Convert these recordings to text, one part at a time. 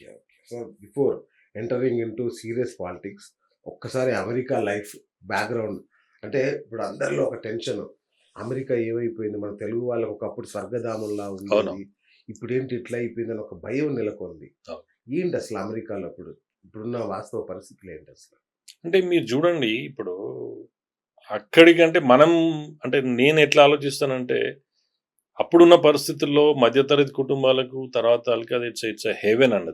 Okay okay. So before entering in to serious politics ఒక్కసారి America life background. అంటే ఇప్పుడు అందరిలో ఒక టెన్షన్. అమెరికా ఏమైపోయింది? మన తెలుగు వాళ్ళకి ఒకప్పుడు స్వర్గధామంలా. ఉండేది ఇప్పుడు ఏంటి ఇట్లా అయిపోయిందని ఒక భయం నెలకొంది. ఏంటి అసలు అమెరికాలో అప్పుడు ఇప్పుడున్న వాస్తవ పరిస్థితులు ఏంటి అసలు? అంటే మీరు చూడండి ఇప్పుడు అక్కడికంటే మనం అంటే నేను ఎట్లా ఆలోచిస్తానంటే అప్పుడున్న పరిస్థితుల్లో మధ్యతరగతి కుటుంబాలకు తర్వాత వాళ్ళకి అది ఇట్స్ ఇట్స్ హేవెన్ అండి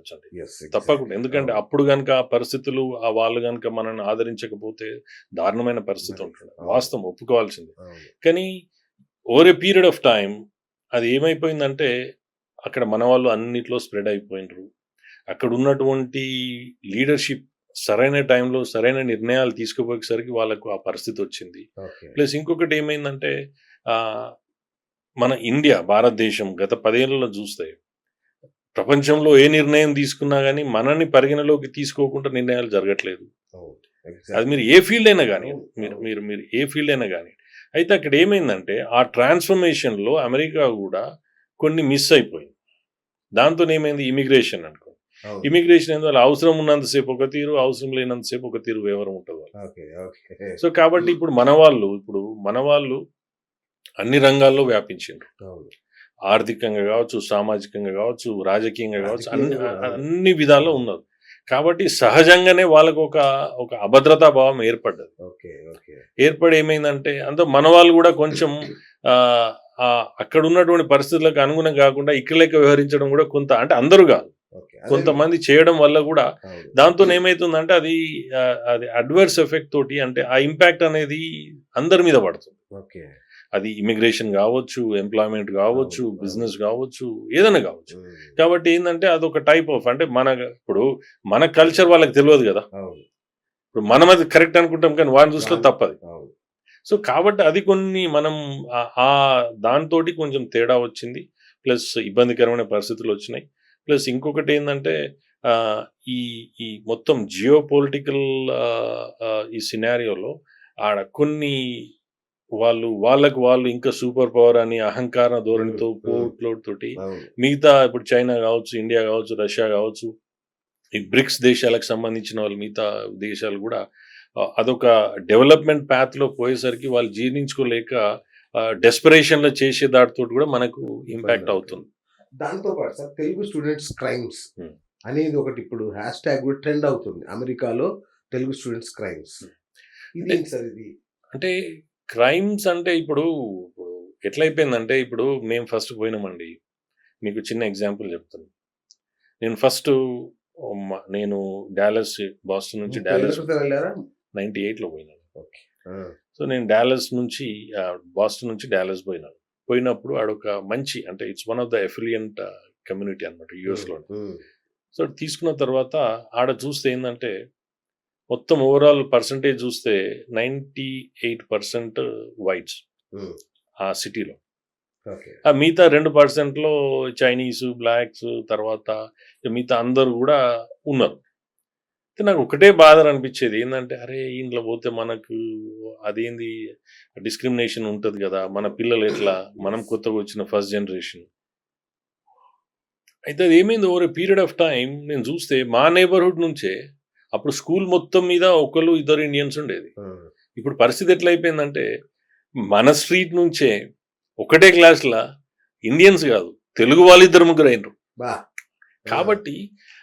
తప్పకుండా. ఎందుకంటే అప్పుడు కనుక ఆ పరిస్థితులు ఆ వాళ్ళు కనుక మనల్ని ఆదరించకపోతే దారుణమైన పరిస్థితి ఉంటుంది. వాస్తవం ఒప్పుకోవాల్సింది. కానీ over a period of time అది ఏమైపోయిందంటే అక్కడ మన వాళ్ళు అన్నిట్లో స్ప్రెడ్ అయిపోయినరు. అక్కడ ఉన్నటువంటి లీడర్షిప్ సరైన టైంలో సరైన నిర్ణయాలు తీసుకుపోయేసరికి వాళ్ళకు ఆ పరిస్థితి వచ్చింది. ప్లస్ ఇంకొకటి ఏమైందంటే మన ఇండియా భారతదేశం గత పదేళ్ళలో చూస్తే ప్రపంచంలో ఏ నిర్ణయం తీసుకున్నా కానీ మనల్ని పరిగణలోకి తీసుకోకుండా నిర్ణయాలు జరగట్లేదు. అది మీరు ఏ ఫీల్డ్ అయినా కానీ మీరు మీరు మీరు ఏ ఫీల్డ్ అయినా కానీ అయితే అక్కడ ఏమైందంటే ఆ ట్రాన్స్ఫర్మేషన్లో అమెరికా కూడా కొన్ని మిస్ అయిపోయింది. దాంతో ఏమైంది? ఇమిగ్రేషన్ అనుకో. ఇమిగ్రేషన్ ఎందువల్ల అవసరం ఉన్నంతసేపు ఒక తీరు అవసరం లేనంతసేపు ఒక తీరు వ్యవహారం ఉంటుంది సో కాబట్టి ఇప్పుడు మన వాళ్ళు ఇప్పుడు మన వాళ్ళు అన్ని రంగాల్లో వ్యాపించిండ్రు. ఆర్థికంగా కావచ్చు సామాజికంగా కావచ్చు రాజకీయంగా కావచ్చు అన్ని. అన్ని విధాల్లో ఉన్నారు కాబట్టి సహజంగానే వాళ్ళకు ఒక ఒక అభద్రతా భావం ఏర్పడ్డది. ఏర్పడి ఏమైందంటే అంత మన వాళ్ళు కూడా కొంచెం అక్కడ ఉన్నటువంటి పరిస్థితులకు అనుగుణం కాకుండా ఇక్కడ లెక్క వ్యవహరించడం కూడా కొంత అంటే అందరూ కాదు. కొంతమంది చేయడం వల్ల కూడా. దాంతో ఏమైతుందంటే అది అది అడ్వర్స్ ఎఫెక్ట్ తోటి అంటే ఆ ఇంపాక్ట్ అనేది అందరి మీద పడుతుంది. ఓకే. అది ఇమిగ్రేషన్ కావచ్చు ఎంప్లాయ్మెంట్ కావచ్చు బిజినెస్. కావచ్చు ఏదైనా కావచ్చు. కాబట్టి ఏంటంటే అదొక టైప్ ఆఫ్ అంటే మన ఇప్పుడు మన కల్చర్ వాళ్ళకి తెలియదు కదా. ఇప్పుడు మనం అది కరెక్ట్ అనుకుంటాం కానీ వాడిని దృష్టిలో తప్పది సో కాబట్టి అది కొన్ని మనం ఆ- దాంతో కొంచెం తేడా వచ్చింది. ప్లస్ ఇబ్బందికరమైన పరిస్థితులు వచ్చినాయి. ప్లస్ ఇంకొకటి ఏంటంటే ఈ ఈ మొత్తం జియో పొలిటికల్ ఈ సినారియోలో ఆడ కొన్ని వాళ్ళు వాళ్ళకు వాళ్ళు ఇంకా సూపర్ పవర్ అని అహంకార ధోరణితో అవును. మిగతా ఇప్పుడు చైనా కావచ్చు ఇండియా కావచ్చు రష్యా కావచ్చు ఈ బ్రిక్స్ దేశాలకు సంబంధించిన వాళ్ళు మిగతా దేశాలు కూడా అదొక డెవలప్మెంట్ పాత్లో పోయేసరికి వాళ్ళు జీర్ణించుకోలేక డెస్పరేషన్లో చేసే దాటితో కూడా మనకు ఇంపాక్ట్ అవుతుంది. దాంతో పాటు సార్ తెలుగు స్టూడెంట్స్ క్రైమ్స్. అనేది ఒకటి ఇప్పుడు హ్యాష్ ట్యాగ్ కూడా ట్రెండ్ అవుతుంది. అమెరికాలో తెలుగు స్టూడెంట్స్ క్రైమ్స్. ఇది సార్ ఇది? అంటే క్రైమ్స్ అంటే ఇప్పుడు ఇప్పుడు ఎట్లయిపోయిందంటే ఇప్పుడు మేము ఫస్ట్ పోయినామండి. మీకు చిన్న ఎగ్జాంపుల్ చెప్తాను నేను ఫస్ట్ నేను డాలస్ బాస్టన్ నుంచి డాలస్ నైన్టీ ఎయిట్లో పోయినాను. సో నేను డాలస్ నుంచి బాస్టన్ నుంచి డాలస్ పోయినాను. పోయినప్పుడు ఆడొక మంచి అంటే it's one of the affluent community అనమాట యుఎస్లో సో తీసుకున్న తర్వాత ఆడ చూస్తే ఏంటంటే మొత్తం ఓవరాల్ పర్సంటేజ్ చూస్తే నైంటీ ఎయిట్ పర్సెంట్ వైట్స్ ఆ సిటీలో ఆ మిగతా రెండు పర్సెంట్లో చైనీస్ బ్లాక్స్ తర్వాత మిగతా అందరూ కూడా ఉన్నారు. అయితే నాకు ఒకటే బాధ అనిపించేది ఏంటంటే అరే ఇంట్లో పోతే మనకు అదేంది డిస్క్రిమినేషన్ ఉంటుంది కదా మన పిల్లలు ఎట్లా మనం కొత్తగా వచ్చిన ఫస్ట్ జనరేషన్ అయితే అది ఏమైంది? ఓవర్ పీరియడ్ ఆఫ్ టైం నేను చూస్తే మా నేబర్హుడ్ నుంచే అప్పుడు స్కూల్ మొత్తం మీద ఒకళ్ళు ఇద్దరు ఇండియన్స్ ఉండేది. ఇప్పుడు పరిస్థితి ఎట్లా అయిపోయిందంటే మన స్ట్రీట్ నుంచే ఒకటే క్లాస్లో ఇండియన్స్ కాదు తెలుగు వాళ్ళు ఇద్దరు ముగ్గురు అయినరు. కాబట్టి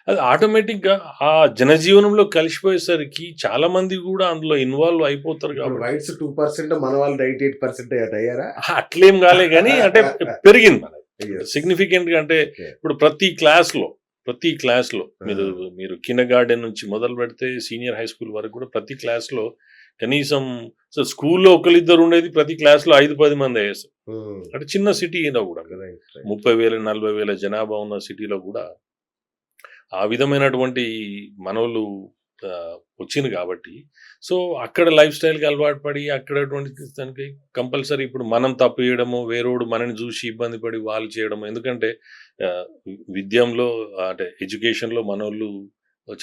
అది ఆటోమేటిక్గా ఆ జనజీవనంలో కలిసిపోయేసరికి చాలా మంది కూడా అందులో ఇన్వాల్వ్ అయిపోతారు కాబట్టి వైట్స్ టూ పర్సెంట్ మన వాళ్ళు నైన్టీ ఎయిట్ పర్సెంట్ అయ్యారా? అట్లేం కాలే కానీ అంటే పెరిగింది. మనకి. సిగ్నిఫికెంట్గా అంటే. ఇప్పుడు ప్రతి క్లాస్లో ప్రతి క్లాస్లో మీరు మీరు కింద గార్డెన్ నుంచి మొదలు పెడితే సీనియర్ హై స్కూల్ వరకు కూడా ప్రతి క్లాస్లో కనీసం సో స్కూల్లో ఒకరిద్దరు ఉండేది ప్రతి క్లాస్లో ఐదు పది మంది అయ్యేది ఉమ్, అంటే చిన్న సిటీలో కూడా. right, right. ముప్పై వేల నలభై వేల జనాభా ఉన్న సిటీలో కూడా ఆ విధమైనటువంటి ఆ, వచ్చింది కాబట్టి. సో అక్కడ లైఫ్ స్టైల్కి అలవాటు పడి అక్కడటువంటి దానికి కంపల్సరీ ఇప్పుడు మనం తప్పు చేయడము వేరోడు మనని చూసి ఇబ్బంది పడి వాళ్ళు చేయడము. ఎందుకంటే విద్యంలో అంటే ఎడ్యుకేషన్లో మనోళ్ళు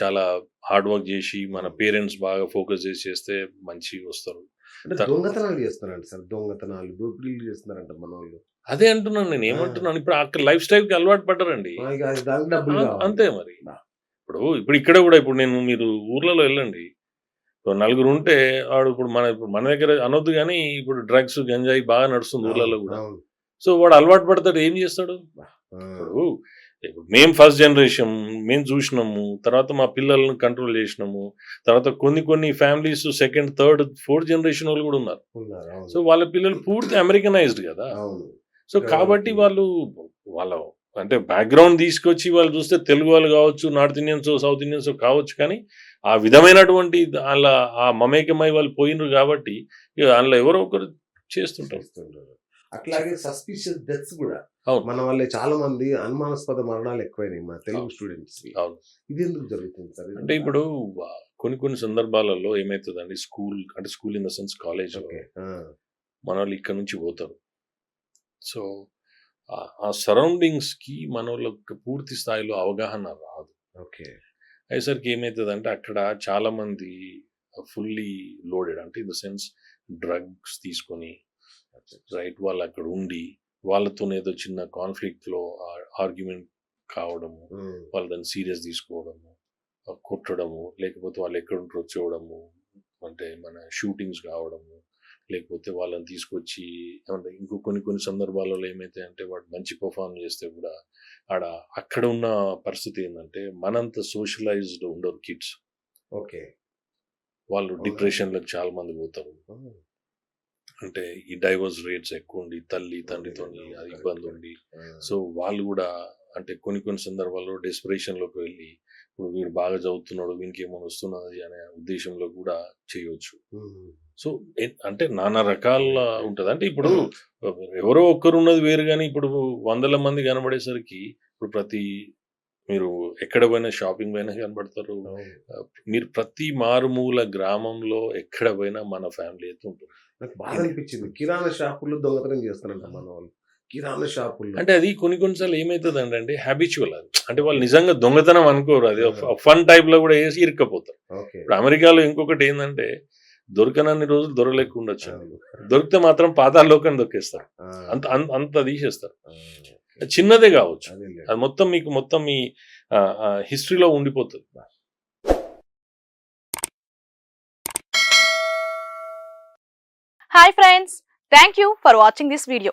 చాలా హార్డ్ వర్క్ చేసి మన పేరెంట్స్ బాగా ఫోకస్ చేసి చేస్తే మంచిగా వస్తారు. దొంగతనాలు చేస్తున్నారంట సార్. దొంగతనాలు దోపిడీలు చేస్తున్నారంట మన వాళ్ళు అదే అంటున్నాను నేను. ఏమంటున్నాను? ఇప్పుడు అక్కడ లైఫ్ స్టైల్కి అలవాటు పడ్డారండి. అంతే మరి. ఇప్పుడు ఇప్పుడు ఇక్కడ కూడా ఇప్పుడు నేను మీరు ఊర్లలో వెళ్ళండి. ఇప్పుడు నలుగురు ఉంటే వాడు ఇప్పుడు మన ఇప్పుడు మన దగ్గర అనొద్దు కానీ ఇప్పుడు డ్రగ్స్ గంజాయి బాగా నడుస్తుంది ఊర్లలో కూడా. సో వాడు అలవాటు పడతాడు ఏం చేస్తాడు? ఇప్పుడు ఇప్పుడు మేము ఫస్ట్ జనరేషన్ మేము చూసినాము తర్వాత మా పిల్లల్ని కంట్రోల్ చేసినాము తర్వాత కొన్ని కొన్ని families second third fourth generation వాళ్ళు కూడా ఉన్నారు. సో వాళ్ళ పిల్లలు పూర్తి అమెరికనైజ్డ్ కదా. సో కాబట్టి వాళ్ళు వాళ్ళ అంటే బ్యాక్గ్రౌండ్ తీసుకొచ్చి వాళ్ళు చూస్తే తెలుగు వాళ్ళు కావచ్చు నార్త్ ఇండియన్స్ సౌత్ ఇండియన్స్ కావచ్చు కానీ ఆ విధమైనటువంటి వాళ్ళ ఆ మమేకమై వాళ్ళు పోయినరు కాబట్టి అందులో ఎవరో ఒకరు చేస్తుంటారు. అట్లాగే సస్పిషియస్ డెత్స్ కూడా. మన వల్లే చాలా మంది అనుమానాస్పద మరణాలు ఎక్కువైనాయి మన తెలుగు. స్టూడెంట్స్ అవును. ఇది ఎందుకు జరుగుతుంది సార్? అంటే ఇప్పుడు కొన్ని కొన్ని సందర్భాలలో ఏమవుతుందండి స్కూల్ అంటే school in the sense college మన వాళ్ళు ఇక్కడ నుంచి పోతారు. సో ఆ- ఆ సరౌండింగ్స్కి మన వాళ్ళకి పూర్తి స్థాయిలో అవగాహన రాదు. ఓకే. అయ్యేసరికి ఏమవుతుందంటే అక్కడ చాలా మంది ఫుల్లీ లోడెడ్ అంటే ఇన్ ద సెన్స్ డ్రగ్స్ తీసుకొని రైట్ వాళ్ళు అక్కడ ఉండి వాళ్ళతో ఏదో చిన్న కాన్ఫ్లిక్ట్లో ఆర్గ్యుమెంట్ కావడము వాళ్ళు దాన్ని సీరియస్ తీసుకోవడము కొట్టడము లేకపోతే వాళ్ళు ఎక్కడ ఉంటారో చూడడము అంటే మన షూటింగ్స్ కావడము లేకపోతే వాళ్ళని తీసుకొచ్చి ఏమంటే ఇంకో కొన్ని కొన్ని సందర్భాలలో ఏమైతే అంటే వాడు మంచి పర్ఫార్మ్ చేస్తే కూడా ఆడ అక్కడ ఉన్న పరిస్థితి ఏంటంటే మనంత సోషలైజ్డ్ ఉండరు కిడ్స్ ఓకే. వాళ్ళు? డిప్రెషన్లకు చాలా మంది పోతారు. అంటే ఈ డైవర్స్ రేట్స్ ఎక్కువ ఉండి తల్లి తండ్రితో అది ఇబ్బంది ఉండి. సో వాళ్ళు కూడా అంటే కొన్ని కొన్ని సందర్భాల్లో డెస్పిరేషన్లోకి వెళ్ళి ఇప్పుడు వీడు బాగా చదువుతున్నాడు వీనికి ఏమైనా వస్తున్నది అనే ఉద్దేశంలో కూడా చేయొచ్చు. సో అంటే నానా రకాల ఉంటది. అంటే ఇప్పుడు ఎవరో ఒక్కరు ఉన్నది వేరు కానీ ఇప్పుడు వందల మంది కనబడేసరికి ఇప్పుడు ప్రతి మీరు ఎక్కడ పోయినా షాపింగ్ పోయినా కనబడతారు. మీరు ప్రతి మారుమూల గ్రామంలో ఎక్కడ పోయినా మన ఫ్యామిలీ అయితే ఉంటుంది. నాకు బాధ అనిపించింది. కిరాణా షాపుల్లో దొంగతనం చేస్తారంట మన వాళ్ళు కిరాణా షాపుల్లో. అంటే అది కొన్ని కొన్నిసార్లు ఏమవుతుంది అంటే హ్యాబిచువల్ అది. అంటే వాళ్ళు నిజంగా దొంగతనం అనుకోరు. అది ఫన్ టైప్లో కూడా వేసి ఇరుక్కపోతారు. ఓకే. ఇప్పుడు అమెరికాలో ఇంకొకటి ఏంటంటే దొరకనన్ని రోజులు దొరలేక ఉండొచ్చు అవును. దొరికితే మాత్రం పాతాల్లోకని దొక్కేస్తారు. అంత అంత- తీసేస్తారు. చిన్నదే కావచ్చు. అది మొత్తం మీకు మొత్తం మీ హిస్టరీలో ఉండిపోతుంది. Hi friends thank you for watching this video